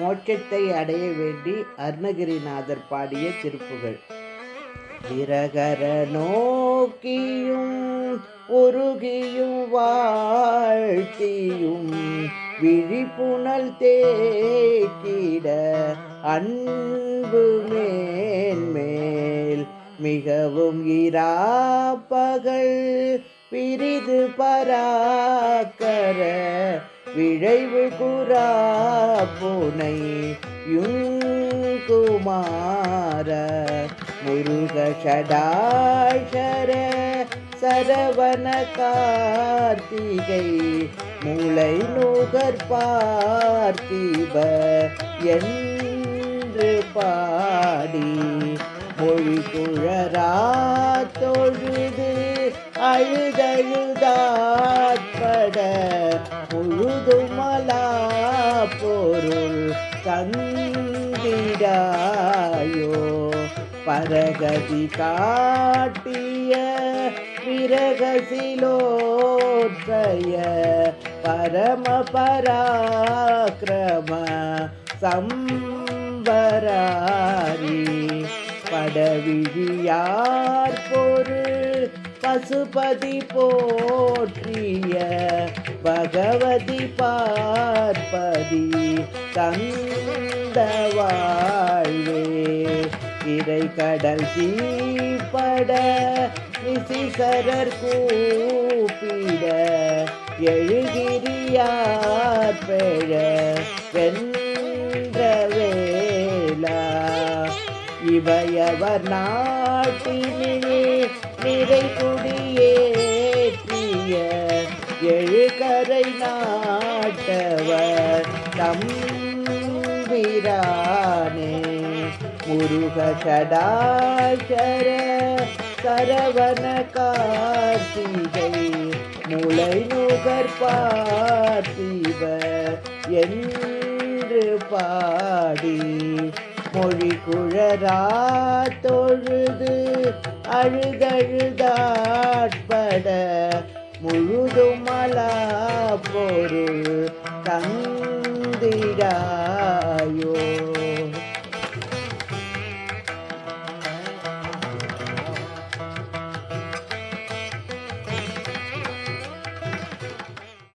மோட்சத்தை அடைய வேண்டி அருணகிரிநாதர் பாடிய திருப்புகள். விரகர நோக்கியும் உருகியும் வாழ்த்தியும் விழிப்புணல் தேக்கிட அன்பு மேன்மேல் மிகவும் இராப்பகல் பிரிது பராக்கர விழைவு குரா புனை யுங்குமார முருகஷடாஷர சரவண கார்த்திகை மூளை நூகர் பார்த்திப என்று பாடி மொழி குழரா தொழுது அழுதழுதாட்பட பொருள் தந்திடாயோ. பரகதி காட்டிய விரகசிலோற்றைய பரம பராக்கிரம சம்பராரி. படவிழியார் பொருள் பசுபதி போற்றிய பகவதி பா தந்த வாழ்வே இறை கடல் தீப்பட நிசிசரர் கூப்பிட எழுகிரியார் பெழ வென்ற வேளா. இவையவர் நாட்டினிலே நிறை குடியேற்றிய எழுகரை நாட்டவர் தம்பிரானே முருக சடாசர சரவண கார்த்திகை முளை நுகர் பார்த்திவ என்று பாடி மொழி குழரா தொழுது அழுதழுதாட்பட முழுதுமலா பொருள் தங்க தந்திடாயோ